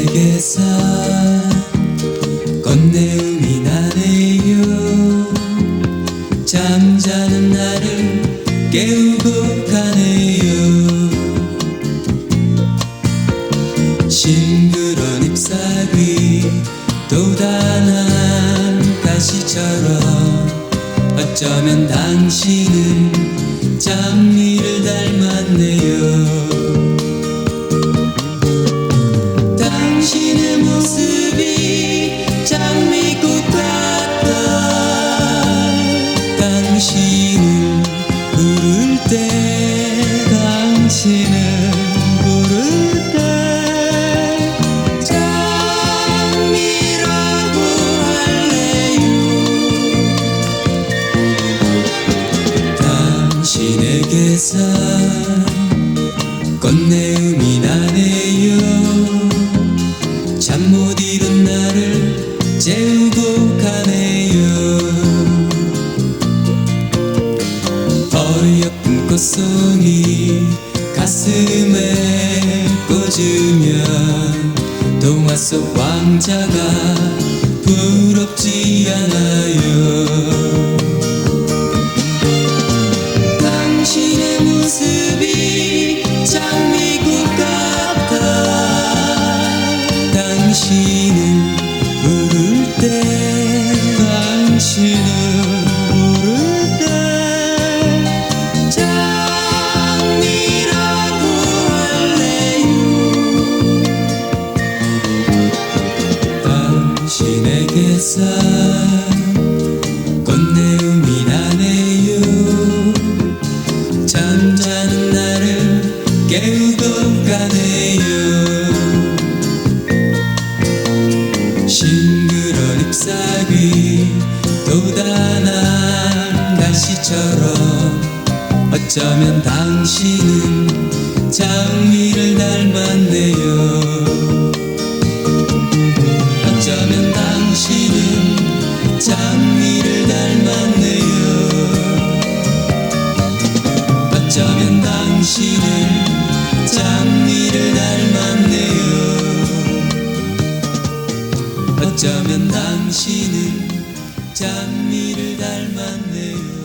세계사 건내음이 나네요. 잠자는 나를 깨우고 가네요. 싱그런 잎사귀 도단한 가시처럼 어쩌면 당신은 당신을 부를 때 장미라고 할래요. 당신에게서 꽃내음이 나네요. 잠 못 이룬 나를 재우고 가네요. 어여쁜 꽃송이 가슴에 꽂으면 동화 속 왕자가 부럽지 않아요 꽃내음이 나네요. 잠자는 나를 깨우고 가네요. 싱그런 잎사귀 도단한 가시처럼 어쩌면 당신은 어쩌면 당신은 장미를 닮았네요.